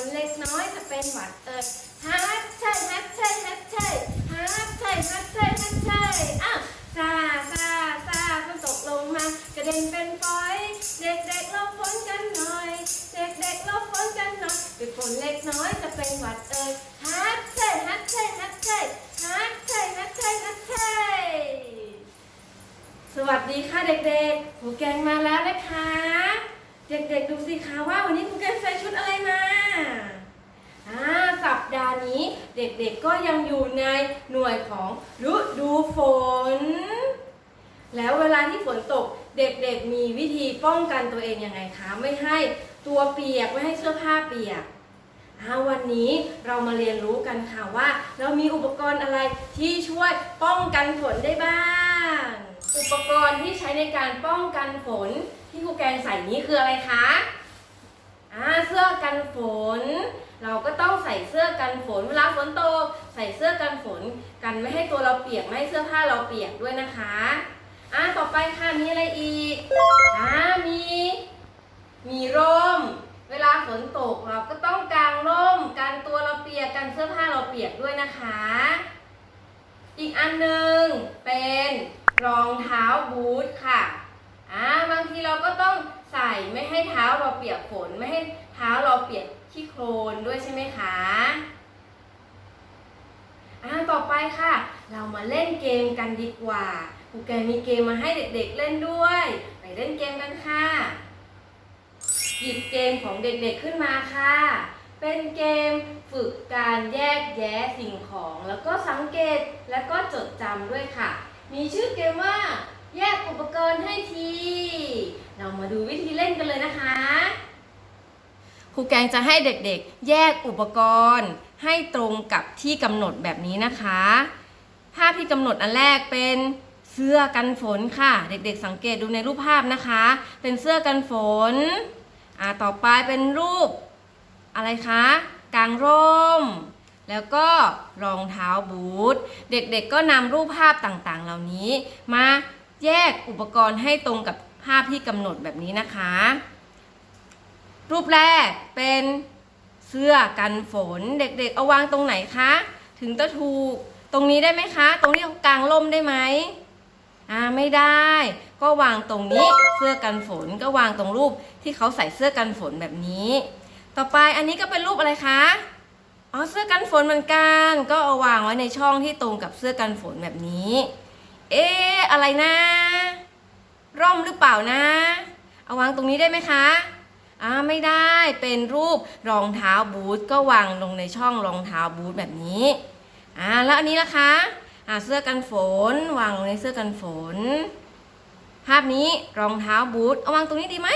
ฝนเล็กน้อยจะเป็นหวัดเอ่ยฮัทใช่ฮัทใช่ฮัทใช่ฮัทใช่ฮัทใช่ฮัทใช่อ้าวซาซาซาฝนตกลงมากระเด็นเป็นฝอย เด็กๆหลบฝนกันหน่อย เด็กๆหลบฝนกันหน่อยเป็นฝนเล็กน้อยจะเป็นหวัดเอ่ยฮัทใช่ฮัทใช่ฮัทใช่ฮัทใช่ฮัทใช่ฮัทใช่สวัสดีค่ะเด็กๆครูแกงมาแล้วนะคะ เด็กๆดูสิคะว่าวันนี้ครูแกงใส่ชุดอะไรมาอ่าสัปดาห์นี้ เด็กๆก็ยังอยู่ในหน่วยของฤดูฝน แล้วเวลาที่ฝนตกเด็กๆมีวิธีป้องกันตัวเองยังไงคะ ไม่ให้ตัวเปียกไม่ให้เสื้อผ้าเปียกวันนี้เรามาเรียนรู้กันค่ะว่า เรามีอุปกรณ์อะไรที่ช่วยป้องกันฝนได้บ้าง อุปกรณ์ที่ใช้ในการป้องกันฝนที่ครูแกงใส่นี้คืออะไรคะ อ่าเสื้อกันฝน เราก็ต้องใส่เสื้อกันฝน เวลาฝนตกใส่เสื้อกันฝน กันไม่ให้ตัวเราเปียกไม่ให้เสื้อผ้าเราเปียกด้วยนะคะอ่าต่อไปค่ะมีอะไรอีกอ่ามี มีร่ม เวลาฝนตกเราก็ต้องกางร่มกันตัวเราเปียกกันเสื้อผ้าเราเปียกด้วยนะคะ อีกอันหนึ่งเป็นรองเท้าบูทค่ะอ่าบางทีเราก็ต้อง ใส่ไม่ให้เท้าเราเปียกฝนไม่ให้เท้าเราเปียกขี้โคลนด้วยใช่ไหมคะอ่าต่อไปค่ะ เรามาเล่นเกมกันดีกว่าครูแกมีเกมมาให้เด็กๆเล่นด้วยไปเล่นเกมกันค่ะ หยิบเกมของเด็กๆขึ้นมาค่ะ เป็นเกมฝึกการแยกแยะสิ่งของ แล้วก็สังเกตแล้วก็จดจำด้วยค่ะ มีชื่อเกมว่า แยกอุปกรณ์ให้ที เรามาดูวิธีเล่นกันเลยนะคะ ครูแกงจะให้เด็กๆ แยกอุปกรณ์ให้ตรงกับที่กำหนดแบบนี้นะคะ ภาพที่กำหนดอันแรกเป็นเสื้อกันฝนค่ะ เด็กๆ สังเกตดูในรูปภาพนะคะ เป็นเสื้อกันฝน อ่า ต่อไปเป็นรูป อะไรคะกางร่ม แล้วก็รองเท้าบูท เด็กๆ ก็นำรูปภาพต่างๆ เหล่านี้ มาแยกอุปกรณ์ให้ตรงกับ ภาพที่กำหนดแบบนี้นะคะ รูปแรกเป็นเสื้อกันฝนเด็กๆ เอาวางตรงไหนคะ ถึงจะถูกตรงนี้ได้ไหมคะ ตรงที่เขางร่มได้ไหมอ่าไม่ได้ ก็วางตรงนี้เสื้อกันฝนก็วางตรงรูปที่เขาใส่เสื้อกันฝนแบบนี้ ต่อไปอันนี้ก็เป็นรูปอะไรคะอ๋อเสื้อกันฝนเหมือนกัน ก็เอาวางไว้ในช่องที่ตรงกับเสื้อกันฝนแบบนี้ เอ๊ะอะไรนะ ร่มหรือเปล่านะ เอาวางตรงนี้ได้ไหมคะอ่าไม่ได้เป็นรูปรองเท้าบูทก็วางลงในช่องรองเท้าบูทแบบนี้อ่าแล้วอันนี้ล่ะคะอ่าเสื้อกันฝนวางลงในเสื้อกันฝน ภาพนี้รองเท้าบูทเอาวางตรงนี้ดีไหม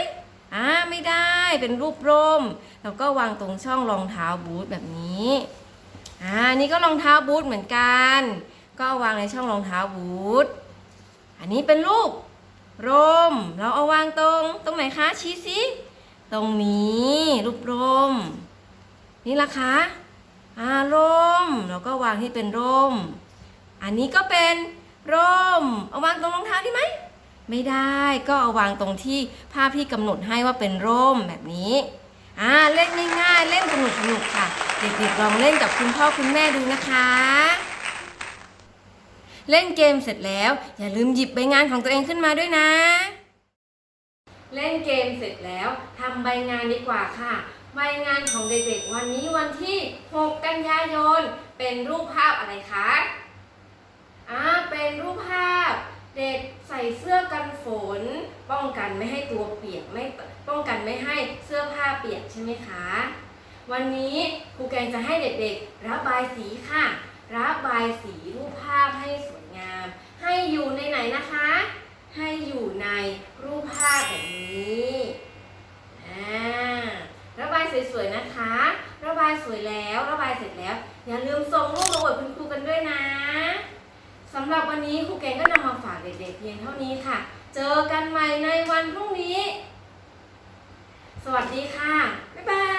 อ่าไม่ได้เป็นรูปร่มแล้วก็วางตรงช่องรองเท้าบูทแบบนี้อ่านี่ก็รองเท้าบูทเหมือนกัน ก็วางในช่องรองเท้าบูทอันนี้เป็นรูป ร่ม เราเอาวางตรง ตรงไหนคะ ชี้สิ ตรงนี้รูปร่ม นี่ละคะอ่าร่ม เราก็วางที่เป็นร่ม อันนี้ก็เป็นร่ม เอาวางตรงรองเท้าได้ไหม ไม่ได้ ก็เอาวางตรงที่ภาพที่กำหนดให้ว่าเป็นร่มแบบนี้อ่าเล่นง่ายๆ เล่นสนุกสนุกๆค่ะ เด็กๆลองเล่นกับคุณพ่อคุณแม่ดูนะคะ เล่นเกมเสร็จแล้ว อย่าลืมหยิบใบงานของตัวเองขึ้นมาด้วยนะ เล่นเกมเสร็จแล้วทำใบงานดีกว่าค่ะ ใบงานของเด็กๆวันนี้วันที่ 6 กันยายน เป็นรูปภาพอะไรคะอ่าเป็นรูปภาพ เด็กใส่เสื้อกันฝน ป้องกันไม่ให้ตัวเปียกไม่ป้องกันไม่ให้เสื้อผ้าเปียกใช่ไหมคะวันนี้ครูแกงจะให้เด็กๆ ระบายสีค่ะ ระบายสีรูปภาพให้สวยงาม ให้อยู่ในไหนนะคะ ให้อยู่ในรูปภาพแบบนี้อ่าระบาย สวยๆนะคะ ระบายสวยแล้วระบายเสร็จแล้ว อย่าลืมส่งรูปมาอวดคุณครูกันด้วยนะสำหรับวันนี้ครูแกงก็นำมาฝากเด็กๆเพียงเท่านี้ค่ะ เจอกันใหม่ในวันพรุ่งนี้ สวัสดีค่ะ บ๊ายบาย